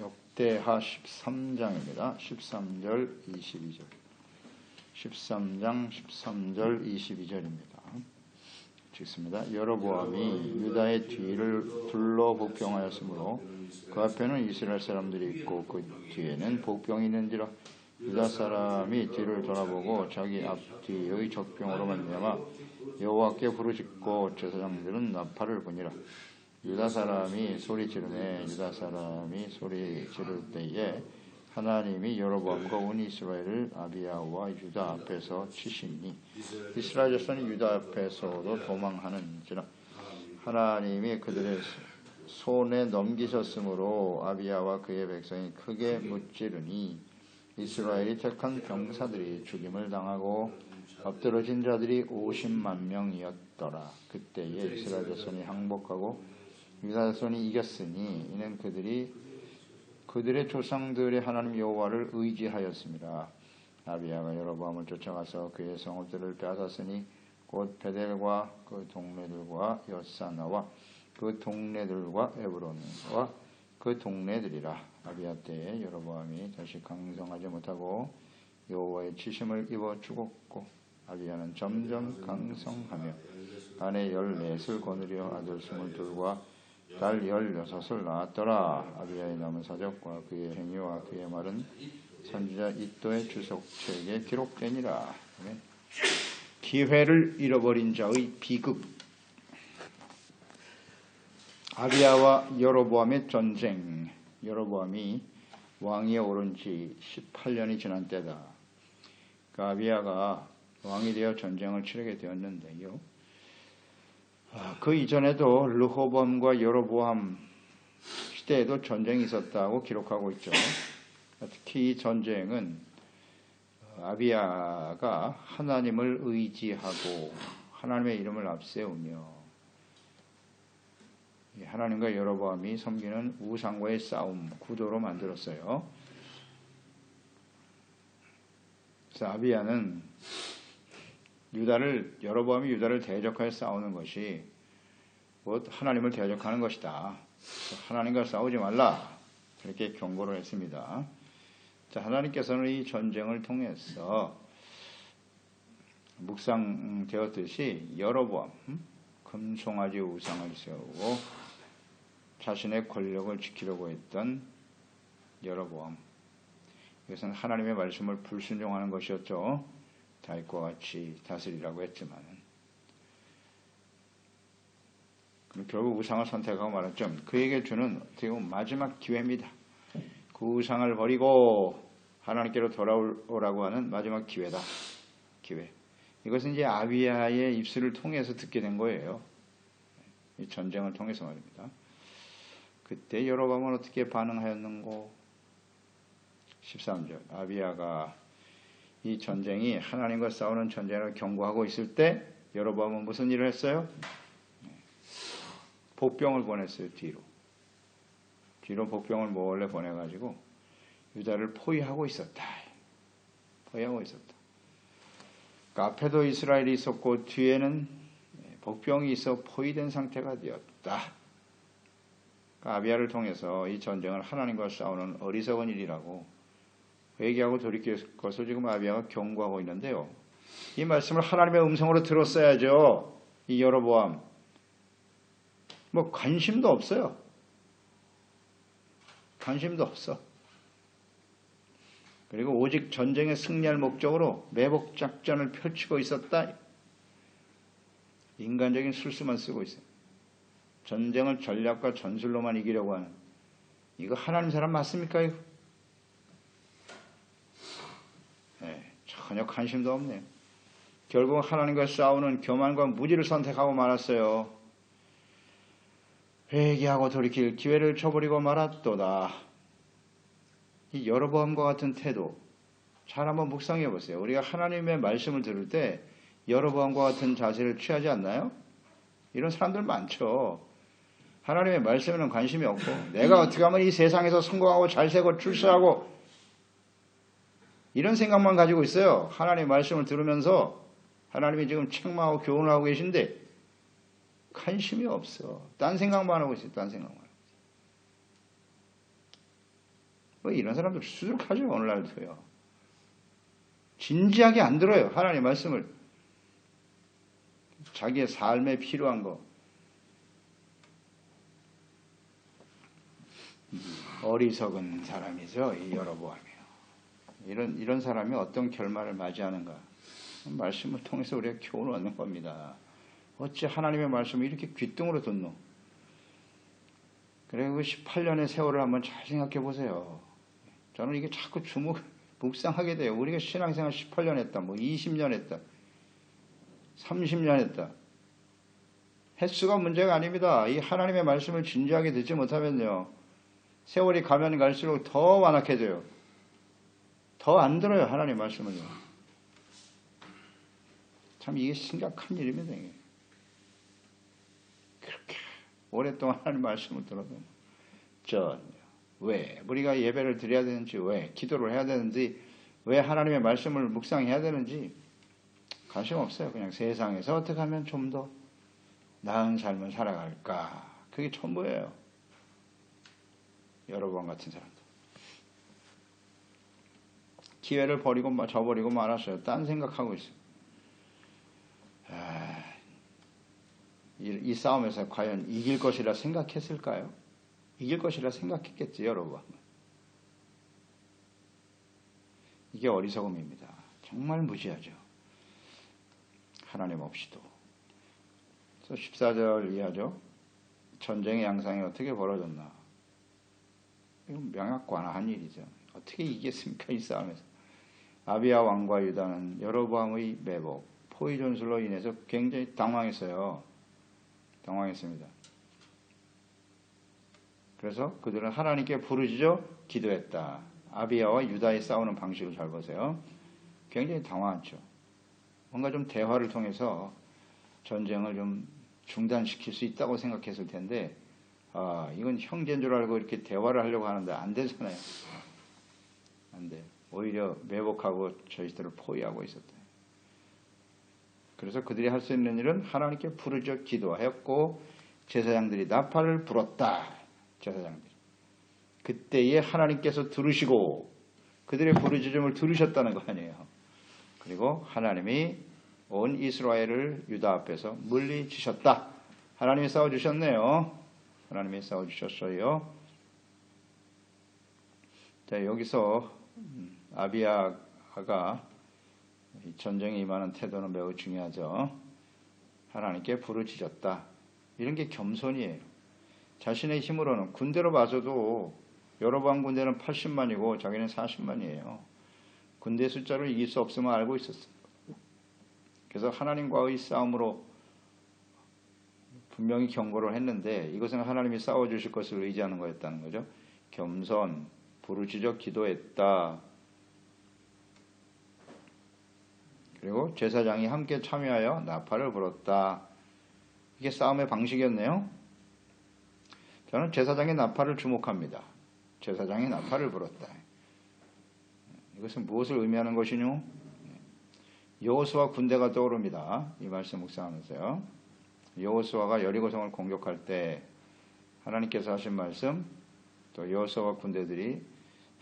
역대하 13장입니다. 13절 22절. 13장 13절 22절입니다. 읽습니다. 여로보암이 유다의 뒤를 둘러 복병하였으므로 그 앞에는 이스라엘 사람들이 있고 그 뒤에는 복병이 있는지라 유다 사람이 뒤를 돌아보고 자기 앞뒤의 적병으로 말미암아 여호와께 부르짖고 제사장들은 나팔을 보니라 유다 사람이 소리 지르네 유다 사람이 소리 지를 때에 하나님이 여로보암과 온 이스라엘을 아비야와 유다 앞에서 치시니 이스라엘 자손이 유다 앞에서도 도망하는지라 하나님이 그들의 손에 넘기셨으므로 아비야와 그의 백성이 크게 무찌르니 이스라엘이 택한 병사들이 죽임을 당하고 엎드러진 자들이 50만 명이었더라. 그때에 이스라엘 자손이 항복하고 자손이 이겼으니 이는 그들이 그들의 조상들의 하나님 여호와를 의지하였습니다. 아비야가 여로보암을 쫓아가서 그의 성읍들을 빼앗았으니 곧 베델과 그 동네들과 여사나와 그 동네들과 에브론과 그 동네들이라 아비야 때에 여로보암이 다시 강성하지 못하고 여호와의 치심을 입어 죽었고 아비야는 점점 강성하며 아내 열넷을 거느려 아들 스물둘과 달 열여섯을 낳았더라. 아비야의 남은 사적과 그의 행위와 그의 말은 선지자 이또의 주석책에 기록되니라. 기회를 잃어버린 자의 비극. 아비야와 여로보암의 전쟁. 여로보암이 왕위에 오른 지 18년이 지난 때다. 그 아비야가 왕이 되어 전쟁을 치르게 되었는데요. 아, 그 이전에도 르호범과 여로보암 시대에도 전쟁이 있었다고 기록하고 있죠. 특히 이 전쟁은 아비아가 하나님을 의지하고 하나님의 이름을 앞세우며 하나님과 여로보암이 섬기는 우상과의 싸움 구도로 만들었어요. 그래서 아비아는 유다를 여로보암이 유다를 대적하여 싸우는 것이 뭐 하나님을 대적하는 것이다. 하나님과 싸우지 말라. 그렇게 경고를 했습니다. 자, 하나님께서는 이 전쟁을 통해서 묵상되었듯이 여러보암 금송아지 우상을 세우고 자신의 권력을 지키려고 했던 여러보암 이것은 하나님의 말씀을 불순종하는 것이었죠. 다윗과 같이 다스리라고 했지만 결국 우상을 선택하고 말았죠. 그에게 주는 어떻게 보면 마지막 기회입니다. 그 우상을 버리고 하나님께로 돌아오라고 하는 마지막 기회다. 기회. 이것은 이제 아비아의 입술을 통해서 듣게 된 거예요. 이 전쟁을 통해서 말입니다. 그때 여로밤은 어떻게 반응하였는고? 13절. 아비아가 이 전쟁이 하나님과 싸우는 전쟁을 경고하고 있을 때 여로보암은 무슨 일을 했어요? 복병을 보냈어요 뒤로. 뒤로 복병을 몰래 보내가지고 유다를 포위하고 있었다. 포위하고 있었다. 그 앞에도 이스라엘이 있었고 뒤에는 복병이 있어 포위된 상태가 되었다. 그 아비아를 통해서 이 전쟁을 하나님과 싸우는 어리석은 일이라고 회개하고 돌이킬 것을 지금 아비아가 경고하고 있는데요. 이 말씀을 하나님의 음성으로 들었어야죠. 이 여로보암. 뭐 관심도 없어요. 관심도 없어. 그리고 오직 전쟁에 승리할 목적으로 매복 작전을 펼치고 있었다. 인간적인 술수만 쓰고 있어요. 전쟁을 전략과 전술로만 이기려고 하는. 이거 하나님 사람 맞습니까? 이거? 전혀 관심도 없네요. 결국 하나님과 싸우는 교만과 무지를 선택하고 말았어요. 회개하고 돌이킬 기회를 쳐버리고 말았도다. 이 여러번과 같은 태도 잘 한번 묵상해 보세요. 우리가 하나님의 말씀을 들을 때 여러번과 같은 자세를 취하지 않나요? 이런 사람들 많죠. 하나님의 말씀에는 관심이 없고 내가 어떻게 하면 이 세상에서 성공하고 잘 살고 출세하고 이런 생각만 가지고 있어요. 하나님의 말씀을 들으면서 하나님이 지금 책망하고 교훈을 하고 계신데 관심이 없어. 딴 생각만 하고 있어요. 딴 생각만. 뭐 이런 사람들 수두룩하죠 오늘날도요. 진지하게 안 들어요 하나님 말씀을 자기의 삶에 필요한 거 어리석은 사람이죠 이 여로보암 이런 이런 사람이 어떤 결말을 맞이하는가 말씀을 통해서 우리가 교훈을 얻는 겁니다. 어찌 하나님의 말씀을 이렇게 귀등으로 듣노? 그래, 그 18년의 세월을 한번 잘 생각해 보세요. 저는 이게 자꾸 주목, 묵상하게 돼요. 우리가 신앙생활 18년 했다, 뭐 20년 했다, 30년 했다. 횟수가 문제가 아닙니다. 이 하나님의 말씀을 진지하게 듣지 못하면요. 세월이 가면 갈수록 더 완악해져요. 더 안 들어요, 하나님 말씀을요. 참 이게 심각한 일입니다. 이게. 그렇게 오랫동안 하나님 말씀을 들어도 전 왜? 우리가 예배를 드려야 되는지, 왜? 기도를 해야 되는지, 왜 하나님의 말씀을 묵상해야 되는지 관심 없어요. 그냥 세상에서 어떻게 하면 좀 더 나은 삶을 살아갈까. 그게 전부예요. 여러분 같은 사람들. 기회를 버리고, 저버리고 말았어요. 딴 생각하고 있어요. 아, 이, 이 싸움에서 과연 이길 것이라 생각했을까요? 이길 것이라 생각했겠지, 여러분. 이게 어리석음입니다. 정말 무지하죠. 하나님 없이도. 그래서 14절 이하죠. 전쟁의 양상이 어떻게 벌어졌나. 이건 명약관한 일이죠. 어떻게 이겼습니까, 이 싸움에서. 아비아 왕과 유다는 여로보암의 매복, 포위 전술로 인해서 굉장히 당황했어요. 당황했습니다. 그래서 그들은 하나님께 부르짖어 기도했다. 아비아와 유다의 싸우는 방식을 잘 보세요. 굉장히 당황했죠. 뭔가 좀 대화를 통해서 전쟁을 좀 중단시킬 수 있다고 생각했을 텐데, 아, 이건 형제인 줄 알고 이렇게 대화를 하려고 하는데 안 되잖아요. 안 돼. 오히려 매복하고 저희들을 포위하고 있었다. 그래서 그들이 할 수 있는 일은 하나님께 부르짖어 기도하였고 제사장들이 나팔을 불었다. 제사장들이. 그때에 하나님께서 들으시고 그들의 부르짖음을 들으셨다는 거 아니에요. 그리고 하나님이 온 이스라엘을 유다 앞에서 물리치셨다. 하나님이 싸워주셨네요. 하나님이 싸워주셨어요. 자, 여기서 음, 아비아가 전쟁에 임하는 태도는 매우 중요하죠. 하나님께 부르짖었다. 이런 게 겸손이에요. 자신의 힘으로는 군대로 봐서도 여러 번 군대는 80만이고 자기는 40만이에요. 군대 숫자로 이길 수 없음을 알고 있었어요. 그래서 하나님과의 싸움으로 분명히 경고를 했는데 이것은 하나님이 싸워주실 것을 의지하는 거였다는 거죠. 겸손, 부르짖어 기도했다. 그리고 제사장이 함께 참여하여 나팔을 불었다. 이게 싸움의 방식이었네요. 저는 제사장의 나팔을 주목합니다. 제사장이 나팔을 불었다. 이것은 무엇을 의미하는 것이뇨? 여호수아 군대가 떠오릅니다. 이 말씀 묵상하면서요. 여호수아가 여리고성을 공격할 때 하나님께서 하신 말씀 또 여호수아 군대들이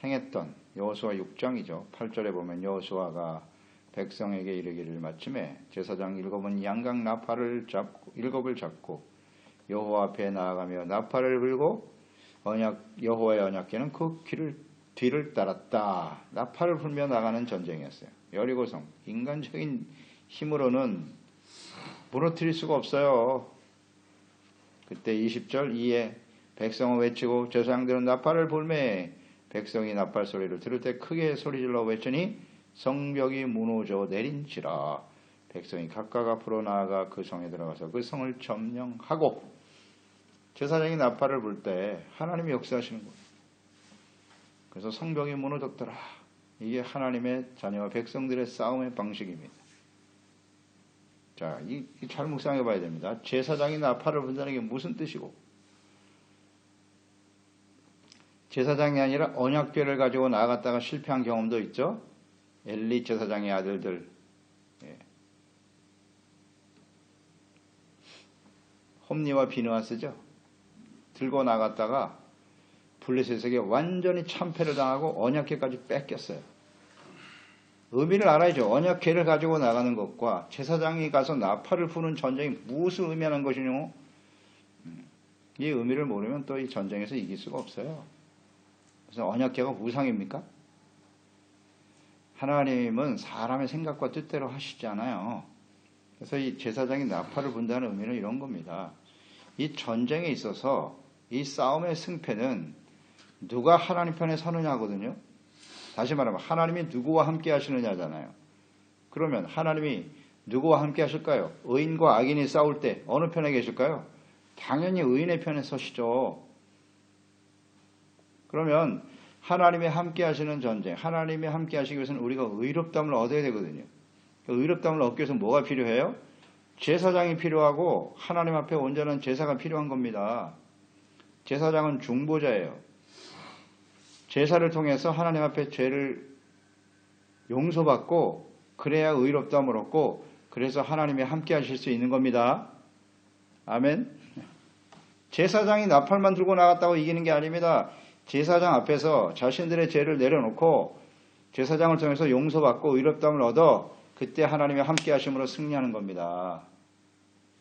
행했던 여호수아 6장이죠. 8절에 보면 여호수아가 백성에게 이르기를 마침에 제사장 일곱은 양각 나팔을 잡고 일곱을 잡고 여호와 앞에 나아가며 나팔을 불고 언약 여호와의 언약궤는 그 길을 뒤를 따랐다. 나팔을 불며 나가는 전쟁이었어요. 여리고성 인간적인 힘으로는 무너뜨릴 수가 없어요. 그때 20절 이에 백성은 외치고 제사장들은 나팔을 불매 백성이 나팔 소리를 들을 때 크게 소리질러 외치니 성벽이 무너져 내린지라 백성이 각각 앞으로 나아가 그 성에 들어가서 그 성을 점령하고 제사장이 나팔을 불 때 하나님이 역사하시는 거예요. 그래서 성벽이 무너졌더라. 이게 하나님의 자녀와 백성들의 싸움의 방식입니다. 자, 이, 잘 묵상해 봐야 됩니다. 제사장이 나팔을 분다는 게 무슨 뜻이고, 제사장이 아니라 언약궤를 가지고 나갔다가 실패한 경험도 있죠. 엘리 제사장의 아들들 예. 홈니와 비누아스죠. 들고 나갔다가 블레셋에게 완전히 참패를 당하고 언약궤까지 뺏겼어요. 의미를 알아야죠. 언약궤를 가지고 나가는 것과 제사장이 가서 나팔을 부는 전쟁이 무엇을 의미하는 것이뇨? 음, 이 의미를 모르면 또 이 전쟁에서 이길 수가 없어요. 그래서 언약궤가 우상입니까? 하나님은 사람의 생각과 뜻대로 하시지 않아요. 그래서 이 제사장이 나팔을 분다는 의미는 이런 겁니다. 이 전쟁에 있어서 이 싸움의 승패는 누가 하나님 편에 서느냐거든요. 다시 말하면 하나님이 누구와 함께 하시느냐잖아요. 그러면 하나님이 누구와 함께 하실까요? 의인과 악인이 싸울 때 어느 편에 계실까요? 당연히 의인의 편에 서시죠. 그러면 하나님이 함께 하시는 전쟁, 하나님이 함께 하시기 위해서는 우리가 의롭담을 얻어야 되거든요. 의롭담을 얻기 위해서 뭐가 필요해요? 제사장이 필요하고 하나님 앞에 온전한 제사가 필요한 겁니다. 제사장은 중보자예요. 제사를 통해서 하나님 앞에 죄를 용서받고 그래야 의롭다함을 얻고 그래서 하나님이 함께 하실 수 있는 겁니다. 아멘. 제사장이 나팔만 들고 나갔다고 이기는 게 아닙니다. 제사장 앞에서 자신들의 죄를 내려놓고 제사장을 통해서 용서받고 의롭다함을 얻어 그때 하나님의 함께 하심으로 승리하는 겁니다.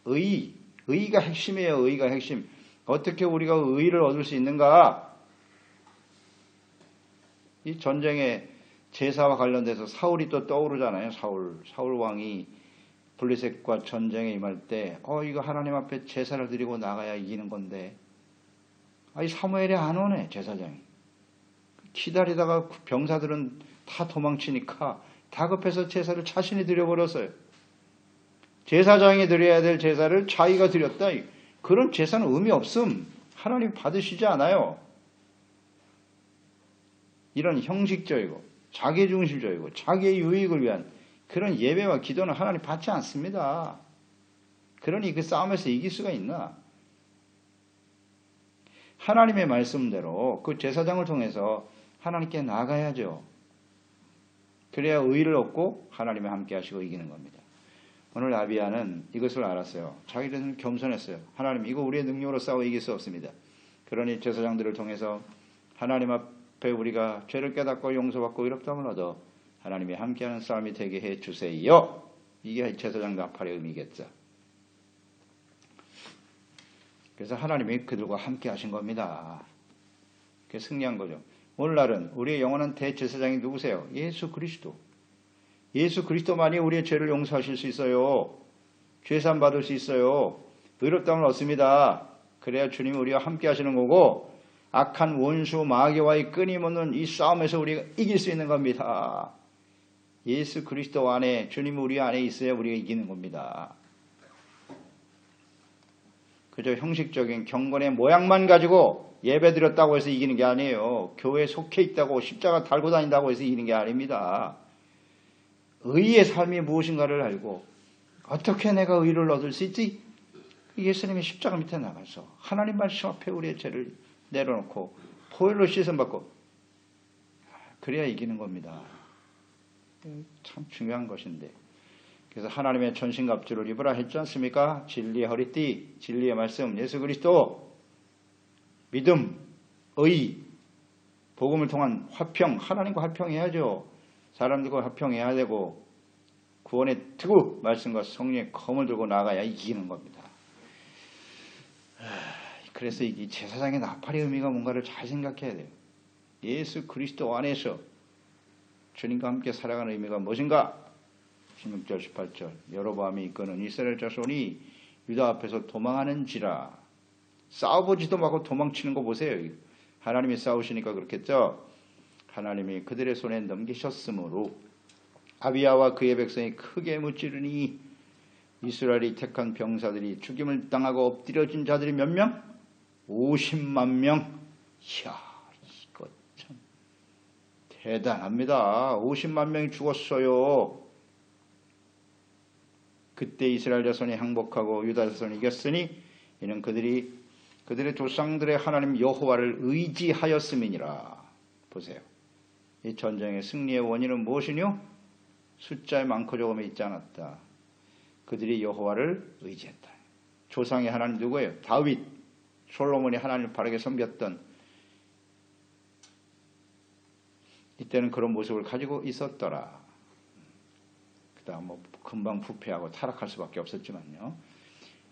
의, 의가 핵심이에요. 의가 핵심. 어떻게 우리가 의를 얻을 수 있는가? 이 전쟁의 제사와 관련돼서 사울이 또 떠오르잖아요. 사울, 사울 왕이 블리셋과 전쟁에 임할 때, 어, 이거 하나님 앞에 제사를 드리고 나가야 이기는 건데, 아이 사무엘이 안 오네, 제사장이. 기다리다가 병사들은 다 도망치니까 다급해서 제사를 자신이 드려버렸어요. 제사장이 드려야 될 제사를 자기가 드렸다. 그런 제사는 의미 없음. 하나님 받으시지 않아요. 이런 형식적이고 자기중심적이고 자기의 유익을 위한 그런 예배와 기도는 하나님 받지 않습니다. 그러니 그 싸움에서 이길 수가 있나? 하나님의 말씀대로 그 제사장을 통해서 하나님께 나가야죠. 그래야 의를 얻고 하나님과 함께 하시고 이기는 겁니다. 오늘 아비아는 이것을 알았어요. 자기들은 겸손했어요. 하나님, 이거 우리의 능력으로 싸워 이길 수 없습니다. 그러니 제사장들을 통해서 하나님 앞에 우리가 죄를 깨닫고 용서받고 의롭다함을 얻어 하나님이 함께하는 싸움이 되게 해 주세요. 이게 제사장 나팔의 의미겠죠. 그래서 하나님이 그들과 함께 하신 겁니다. 그게 승리한 거죠. 오늘날은 우리의 영원한 대제사장이 누구세요? 예수 그리스도. 예수 그리스도만이 우리의 죄를 용서하실 수 있어요. 죄산 받을 수 있어요. 의롭다함을 얻습니다. 그래야 주님이 우리와 함께 하시는 거고 악한 원수 마귀와의 끊임없는 이 싸움에서 우리가 이길 수 있는 겁니다. 예수 그리스도 안에 주님 우리 안에 있어야 우리가 이기는 겁니다. 그저 형식적인 경건의 모양만 가지고 예배 드렸다고 해서 이기는 게 아니에요. 교회에 속해 있다고 십자가 달고 다닌다고 해서 이기는 게 아닙니다. 의의 삶이 무엇인가를 알고 어떻게 내가 의를 얻을 수 있지? 예수님이 십자가 밑에 나가서 하나님 말씀 앞에 우리의 죄를 내려놓고 포일로 씻음받고 그래야 이기는 겁니다. 참 중요한 것인데 그래서 하나님의 전신갑주를 입으라 했지 않습니까? 진리의 허리띠, 진리의 말씀, 예수 그리스도, 믿음, 의, 복음을 통한 화평, 하나님과 화평해야죠. 사람들과 화평해야 되고 구원의 특우 말씀과 성령의 검을 들고 나가야 이기는 겁니다. 그래서 이 제사장의 나팔의 의미가 뭔가를 잘 생각해야 돼요. 예수 그리스도 안에서 주님과 함께 살아가는 의미가 무엇인가? 16절 18절 여로보암이 이끄는 이스라엘 자손이 유다 앞에서 도망하는지라 싸워보지도 말고 도망치는 거 보세요. 하나님이 싸우시니까 그렇겠죠. 하나님이 그들의 손에 넘기셨으므로 아비야와 그의 백성이 크게 무찌르니 이스라엘이 택한 병사들이 죽임을 당하고 엎드려진 자들이 몇 명? 50만 명. 이야, 이거 참 대단합니다. 50만 명이 죽었어요. 그때 이스라엘 자손이 항복하고 유다 자손이 이겼으니 이는 그들이 그들의 조상들의 하나님 여호와를 의지하였음이니라. 보세요. 이 전쟁의 승리의 원인은 무엇이뇨? 숫자에 많고 적음에 있지 않았다. 그들이 여호와를 의지했다. 조상의 하나님 누구예요? 다윗, 솔로몬이 하나님을 바르게 섬겼던 이때는 그런 모습을 가지고 있었더라. 그 다음 뭐 금방 부패하고 타락할 수밖에 없었지만요.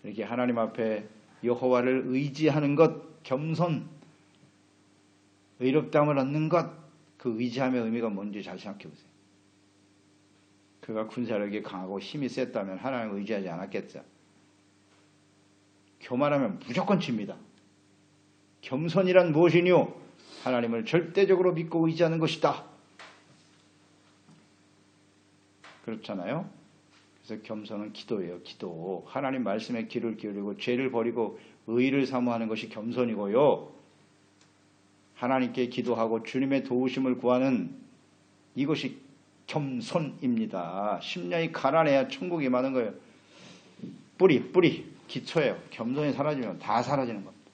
이렇게 하나님 앞에 여호와를 의지하는 것, 겸손, 의롭다함을 얻는 것, 그 의지함의 의미가 뭔지 잘 생각해 보세요. 그가 군사력이 강하고 힘이 셌다면 하나님을 의지하지 않았겠죠. 교만하면 무조건 집니다. 겸손이란 무엇이뇨? 하나님을 절대적으로 믿고 의지하는 것이다. 그렇잖아요. 그래서 겸손은 기도예요. 기도. 하나님 말씀에 귀를 기울이고 죄를 버리고 의를 사모하는 것이 겸손이고요. 하나님께 기도하고 주님의 도우심을 구하는 이것이 겸손입니다. 심령이 가난해야 천국이 많은 거예요. 뿌리, 뿌리, 기초예요. 겸손이 사라지면 다 사라지는 겁니다.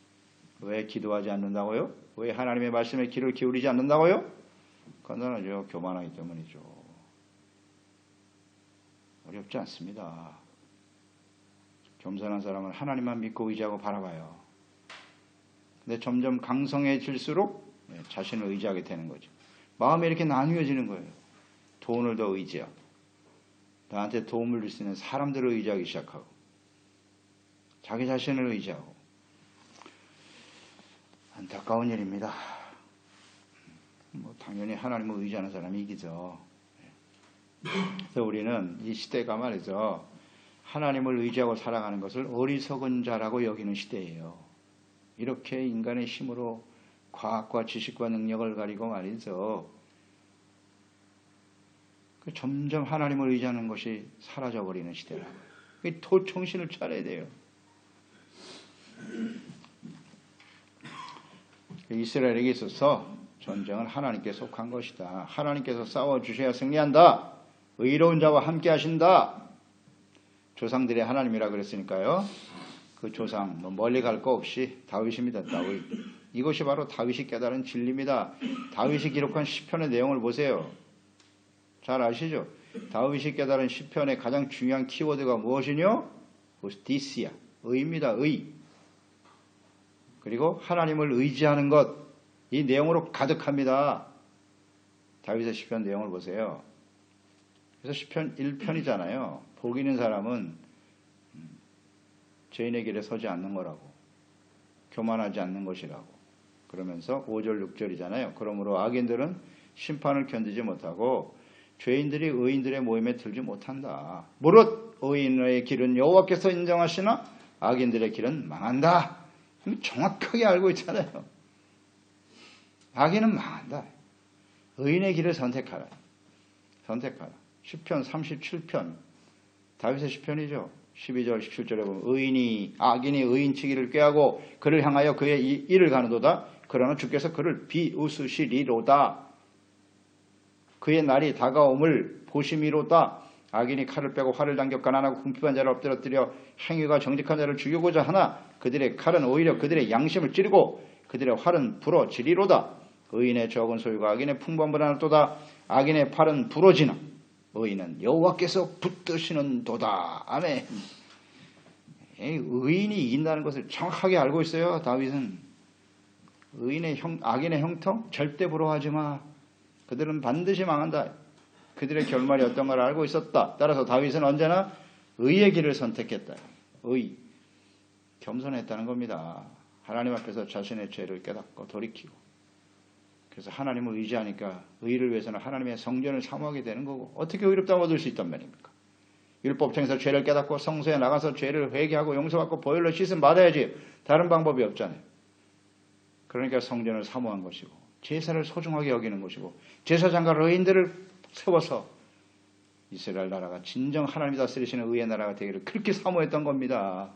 왜 기도하지 않는다고요? 왜 하나님의 말씀에 귀를 기울이지 않는다고요? 간단하죠. 교만하기 때문이죠. 어렵지 않습니다. 겸손한 사람은 하나님만 믿고 의지하고 바라봐요. 근데 점점 강성해질수록 네, 자신을 의지하게 되는 거죠. 마음이 이렇게 나뉘어지는 거예요. 돈을 더 의지하고, 나한테 도움을 줄 수 있는 사람들을 의지하기 시작하고, 자기 자신을 의지하고, 안타까운 일입니다. 뭐 당연히 하나님을 의지하는 사람이 이기죠. 그래서 우리는 이 시대가 말이죠. 하나님을 의지하고 살아가는 것을 어리석은 자라고 여기는 시대예요. 이렇게 인간의 힘으로 과학과 지식과 능력을 가리고 말이죠. 그 점점 하나님을 의지하는 것이 사라져버리는 시대라. 도 정신을 차려야 돼요. 이스라엘에게 있어서 전쟁은 하나님께 속한 것이다. 하나님께서 싸워주셔야 승리한다. 의로운 자와 함께 하신다. 조상들의 하나님이라 그랬으니까요. 그 조상 뭐 멀리 갈 거 없이 다윗입니다. 다윗. 이것이 바로 다윗이 깨달은 진리입니다. 다윗이 기록한 시편의 내용을 보세요. 잘 아시죠? 다윗이 깨달은 시편의 가장 중요한 키워드가 무엇이뇨? 디스야. 의입니다. 의. 그리고 하나님을 의지하는 것. 이 내용으로 가득합니다. 다윗의 시편 내용을 보세요. 그래서 시편 1편이잖아요. 복 있는 사람은 죄인의 길에 서지 않는 거라고. 교만하지 않는 것이라고. 그러면서 5절 6절이잖아요. 그러므로 악인들은 심판을 견디지 못하고 죄인들이 의인들의 모임에 들지 못한다. 무릇 의인의 길은 여호와께서 인정하시나 악인들의 길은 망한다. 정확하게 알고 있잖아요. 악인은 망한다. 의인의 길을 선택하라. 선택하라. 10편 37편 다윗의 시편이죠. 12절 17절에 보면 의인이 악인이 의인치기를 꾀하고 그를 향하여 그의 일을 가는도다. 그러나 주께서 그를 비웃으시리로다. 그의 날이 다가옴을 보심이로다. 악인이 칼을 빼고 활을 당겨 가난하고 궁핍한 자를 엎드려뜨려 행위가 정직한 자를 죽이고자 하나 그들의 칼은 오히려 그들의 양심을 찌르고 그들의 활은 부러지리로다. 의인의 적은 소유가 악인의 풍부한 불안도다. 악인의 팔은 부러지나 의인은 여호와께서 붙드시는 도다. 아멘. 의인이 이긴다는 것을 정확하게 알고 있어요. 다윗은 의인의 형, 악인의 형통 절대 부러워하지 마. 그들은 반드시 망한다. 그들의 결말이 어떤 걸 알고 있었다. 따라서 다윗은 언제나 의의 길을 선택했다. 의. 겸손했다는 겁니다. 하나님 앞에서 자신의 죄를 깨닫고 돌이키고 그래서 하나님을 의지하니까 의를 위해서는 하나님의 성전을 사모하게 되는 거고 어떻게 의롭다고 얻을 수 있단 말입니까? 율법청에서 죄를 깨닫고 성소에 나가서 죄를 회개하고 용서받고 보혈로 씻음 받아야지 다른 방법이 없잖아요. 그러니까 성전을 사모한 것이고 제사를 소중하게 여기는 것이고 제사장과 의인들을 세워서 이스라엘 나라가 진정 하나님이 다스리시는 의의 나라가 되기를 그렇게 사모했던 겁니다.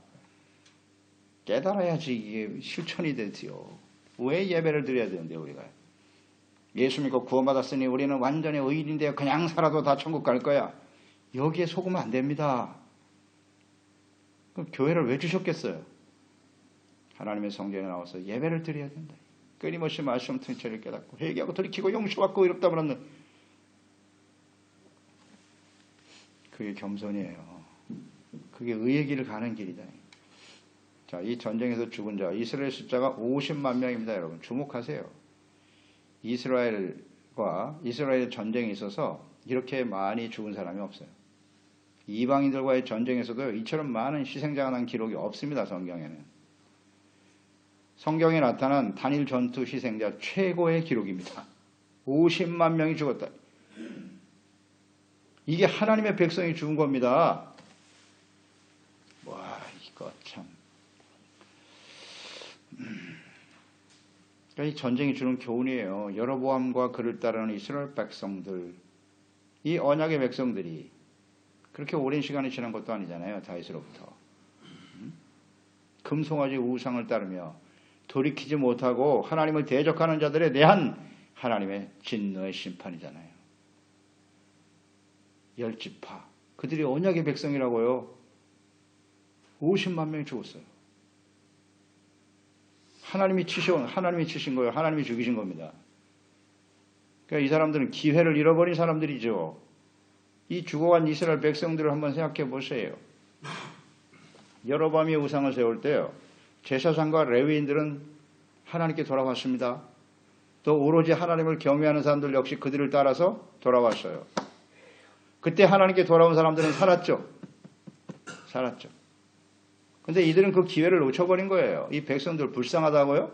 깨달아야지 이게 실천이 되지요. 왜 예배를 드려야 되는데 우리가 예수 믿고 구원받았으니 우리는 완전히 의인인데 그냥 살아도 다 천국 갈 거야. 여기에 속으면 안 됩니다. 그럼 교회를 왜 주셨겠어요? 하나님의 성전에 나와서 예배를 드려야 된다. 끊임없이 말씀 통째를 깨닫고 회개하고 돌이키고 용서받고 의롭다 그러는 그게 겸손이에요. 그게 의의 길을 가는 길이다. 자, 이 전쟁에서 죽은 자, 이스라엘 숫자가 50만 명입니다, 여러분. 주목하세요. 이스라엘 이스라엘과 이스라엘 전쟁에 있어서 이렇게 많이 죽은 사람이 없어요. 이방인들과의 전쟁에서도 이처럼 많은 희생자가 난 기록이 없습니다. 성경에는. 성경에 나타난 단일 전투 희생자 최고의 기록입니다. 50만 명이 죽었다. 이게 하나님의 백성이 죽은 겁니다. 와, 이거 참. 그러니까 이 전쟁이 주는 교훈이에요. 여로보암과 그를 따르는 이스라엘 백성들, 이 언약의 백성들이 그렇게 오랜 시간이 지난 것도 아니잖아요. 다윗으로부터. 음? 금송아지 우상을 따르며 돌이키지 못하고 하나님을 대적하는 자들에 대한 하나님의 진노의 심판이잖아요. 열지파. 그들이 언약의 백성이라고요. 50만 명이 죽었어요. 하나님이 치신, 하나님이 치신 거예요. 하나님이 죽이신 겁니다. 그러니까 이 사람들은 기회를 잃어버린 사람들이죠. 이 죽어간 이스라엘 백성들을 한번 생각해 보세요. 여러 밤이 우상을 세울 때요. 제사장과 레위인들은 하나님께 돌아왔습니다. 또 오로지 하나님을 경외하는 사람들 역시 그들을 따라서 돌아왔어요. 그때 하나님께 돌아온 사람들은 살았죠. 살았죠. 근데 이들은 그 기회를 놓쳐버린 거예요. 이 백성들 불쌍하다고요?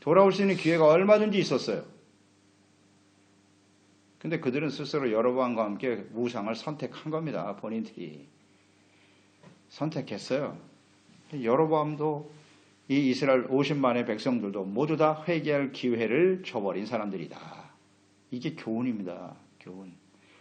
돌아올 수 있는 기회가 얼마든지 있었어요. 근데 그들은 스스로 여러분과 함께 우상을 선택한 겁니다. 본인들이. 선택했어요. 여로보암도 이 이스라엘 50만의 백성들도 모두 다 회개할 기회를 줘버린 사람들이다. 이게 교훈입니다. 교훈.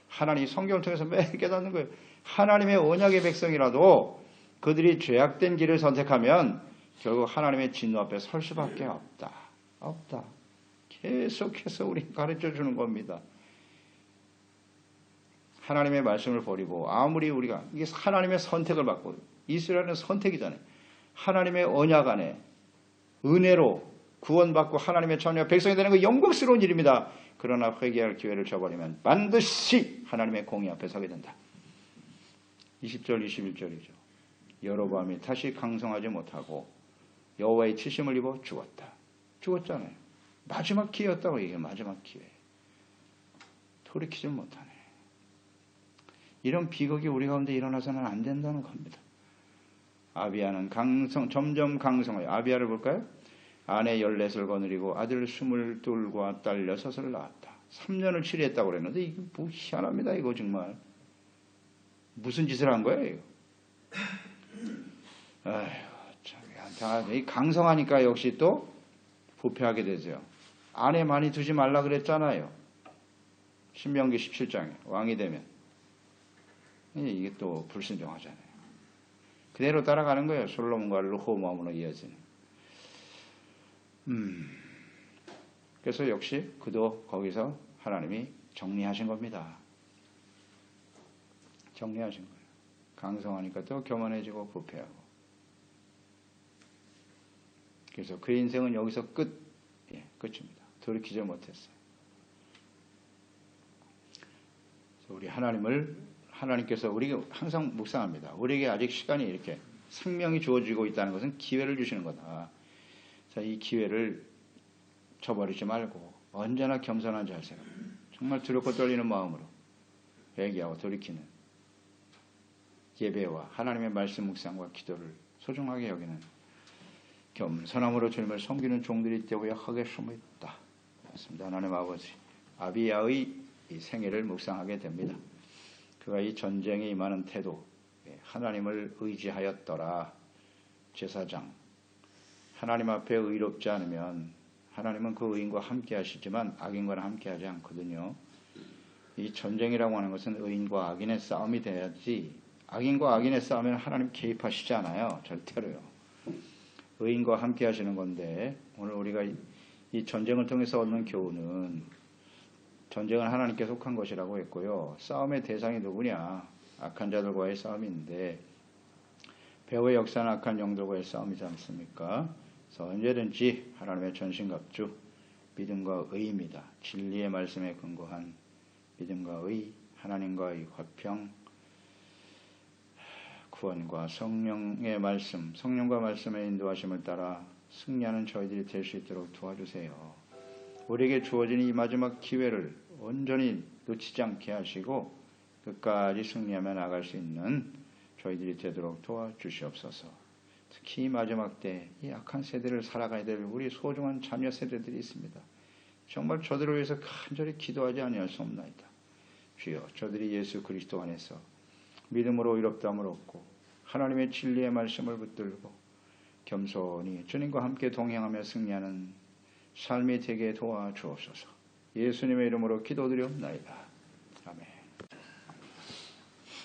하나님 성경을 통해서 매일 깨닫는 거예요. 하나님의 언약의 백성이라도 그들이 죄악된 길을 선택하면 결국 하나님의 진노 앞에 설 수밖에 없다. 없다. 계속해서 우리 가르쳐 주는 겁니다. 하나님의 말씀을 버리고 아무리 우리가 이게 하나님의 선택을 받고 이스라엘은 선택이잖아요. 하나님의 언약 안에 은혜로 구원받고 하나님의 자녀 백성이 되는 거 영광스러운 일입니다. 그러나 회개할 기회를 줘버리면 반드시 하나님의 공의 앞에 서게 된다. 20절 21절이죠. 여로보암이 다시 강성하지 못하고 여호와의 치심을 입어 죽었다. 죽었잖아요. 마지막 기회였다고 얘기해요. 마지막 기회. 돌이키지 못하네. 이런 비극이 우리 가운데 일어나서는 안 된다는 겁니다. 아비아는 강성, 점점 강성하여 아비아를 볼까요? 아내 14을 거느리고 아들 22과 딸 6을 낳았다. 3년을 치료했다고 그랬는데 이게 뭐 희한합니다. 이거 정말. 무슨 짓을 한 거예요? 아휴, 참, 이 강성하니까 역시 또 부패하게 되죠. 아내 많이 두지 말라 그랬잖아요. 신명기 17장에 왕이 되면. 이게 또 불순종하잖아요. 그대로 따라가는 거예요. 솔로몬과 르호모암으로 이어지는. 음. 그래서 역시 그도 거기서 하나님이 정리하신 겁니다. 정리하신 거예요. 강성하니까 또 교만해지고 부패하고. 그래서 그 인생은 여기서 끝, 예, 끝입니다. 돌이키지 못했어요. 우리 하나님을 하나님께서 우리가 항상 묵상합니다. 우리에게 아직 시간이 이렇게 생명이 주어지고 있다는 것은 기회를 주시는 거다. 자, 이 기회를 저버리지 말고 언제나 겸손한 자세로 정말 두렵고 떨리는 마음으로 회개하고 돌이키는 예배와 하나님의 말씀 묵상과 기도를 소중하게 여기는 겸손함으로 주님을 섬기는 종들이 되어야 하겠습니다. 맞습니다. 하나님 아버지 아비야의 생애를 묵상하게 됩니다. 그가 이 전쟁에 임하는 태도, 예, 하나님을 의지하였더라. 제사장. 하나님 앞에 의롭지 않으면 하나님은 그 의인과 함께 하시지만 악인과는 함께 하지 않거든요. 이 전쟁이라고 하는 것은 의인과 악인의 싸움이 돼야지 악인과 악인의 싸움에는 하나님 개입하시지 않아요. 절대로요. 의인과 함께 하시는 건데 오늘 우리가 이 전쟁을 통해서 얻는 교훈은 전쟁은 하나님께 속한 것이라고 했고요. 싸움의 대상이 누구냐? 악한 자들과의 싸움인데 배후의 역사는 악한 영들과의 싸움이지 않습니까? 그래서 언제든지 하나님의 전신갑주 믿음과 의입니다. 진리의 말씀에 근거한 믿음과 의, 하나님과의 화평, 구원과 성령의 말씀, 성령과 말씀의 인도하심을 따라 승리하는 저희들이 될 수 있도록 도와주세요. 우리에게 주어진 이 마지막 기회를 온전히 놓치지 않게 하시고 끝까지 승리하며 나갈 수 있는 저희들이 되도록 도와주시옵소서. 특히 이 마지막 때 이 악한 세대를 살아가야 될 우리 소중한 자녀 세대들이 있습니다. 정말 저들을 위해서 간절히 기도하지 아니할 수 없나이다. 주여 저들이 예수 그리스도 안에서 믿음으로 의롭다함을 얻고 하나님의 진리의 말씀을 붙들고 겸손히 주님과 함께 동행하며 승리하는 삶이 되게 도와주옵소서. 예수님의 이름으로 기도드리옵나이다.